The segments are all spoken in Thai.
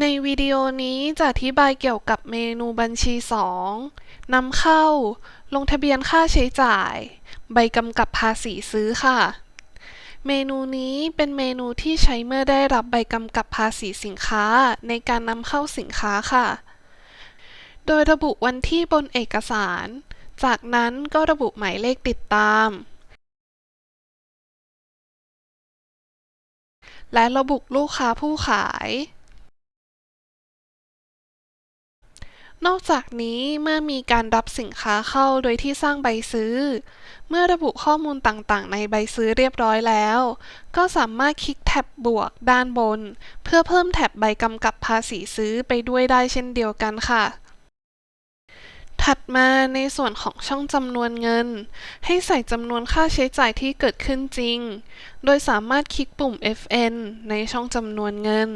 ในวิดีโอนี้จะอธิบายเกี่ยวกับเมนูบัญชี 2นำเข้า ลงทะเบียนค่าใช้จ่าย ใบกำกับภาษีซื้อค่ะ เมนูนี้เป็นเมนูที่ใช้เมื่อได้รับใบกำกับภาษีสินค้าในการนำเข้าสินค้าค่ะ โดยระบุวันที่บนเอกสาร จากนั้นก็ระบุหมายเลขติดตาม และระบุลูกค้าผู้ขาย นอกจากนี้เมื่อมีการรับสินค้าเข้าโดยที่สร้างใบซื้อ เมื่อระบุข้อมูลต่างๆ ในใบซื้อเรียบร้อยแล้ว ก็สามารถคลิกแท็บบวกด้านบน เพื่อเพิ่มแท็บใบกำกับภาษีซื้อไปด้วยได้เช่นเดียวกันค่ะ ถัดมาในส่วนของช่องจำนวนเงิน ให้ใส่จำนวนค่าใช้จ่ายที่เกิดขึ้นจริง โดยสามารถคลิกปุ่ม FN ในช่องจำนวนเงิน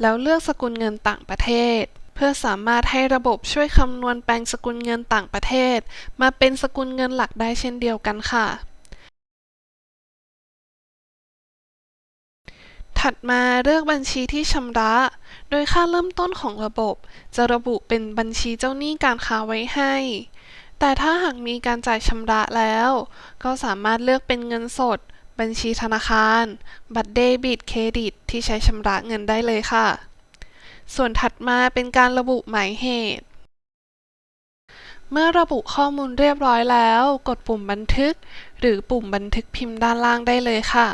แล้วเลือกสกุลเงินต่างประเทศ เพื่อสามารถให้ระบบช่วยคำนวณแปลงสกุลเงินต่างประเทศ มาเป็นสกุลเงินหลักได้เช่นเดียวกันค่ะ ถัดมาเลือกบัญชีที่ชำระ โดยค่าเริ่มต้นของระบบ จะระบุเป็นบัญชีเจ้าหนี้การค้าไว้ให้ แต่ถ้าหากมีการจ่ายชำระแล้ว ก็สามารถเลือกเป็นเงินสด บัญชีธนาคาร บัตรเดบิต เครดิต ที่ใช้ชำระเงินได้เลยค่ะ ส่วนถัดมาเป็นการระบุหมายเหตุ เมื่อระบุข้อมูลเรียบร้อยแล้ว กดปุ่มบันทึก หรือปุ่มบันทึกพิมพ์ด้านล่างได้เลยค่ะ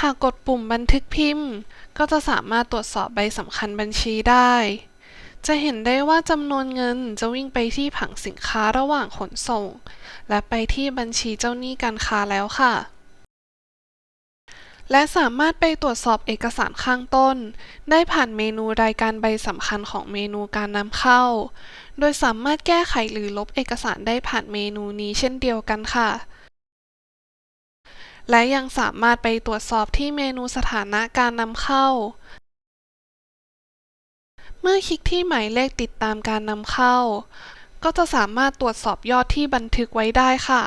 หากกดปุ่มบันทึกพิมพ์ ก็จะสามารถตรวจสอบใบสำคัญบัญชีได้ จะเห็นได้ว่าจำนวนเงินจะวิ่งไปที่ผังสินค้าระหว่างขนส่ง และไปที่บัญชีเจ้าหนี้การค้าแล้วค่ะ และสามารถไปตรวจสอบเอกสารข้างต้น ได้ผ่านเมนูรายการใบสำคัญของเมนูการนำเข้า โดยสามารถแก้ไขหรือลบเอกสารได้ผ่านเมนูนี้เช่นเดียวกันค่ะ และยังสามารถไปตรวจสอบที่เมนูสถานะการนำเข้า เมื่อคลิกที่หมายเลขติดตามการนำเข้า ก็จะสามารถตรวจสอบยอดที่บันทึกไว้ได้ค่ะ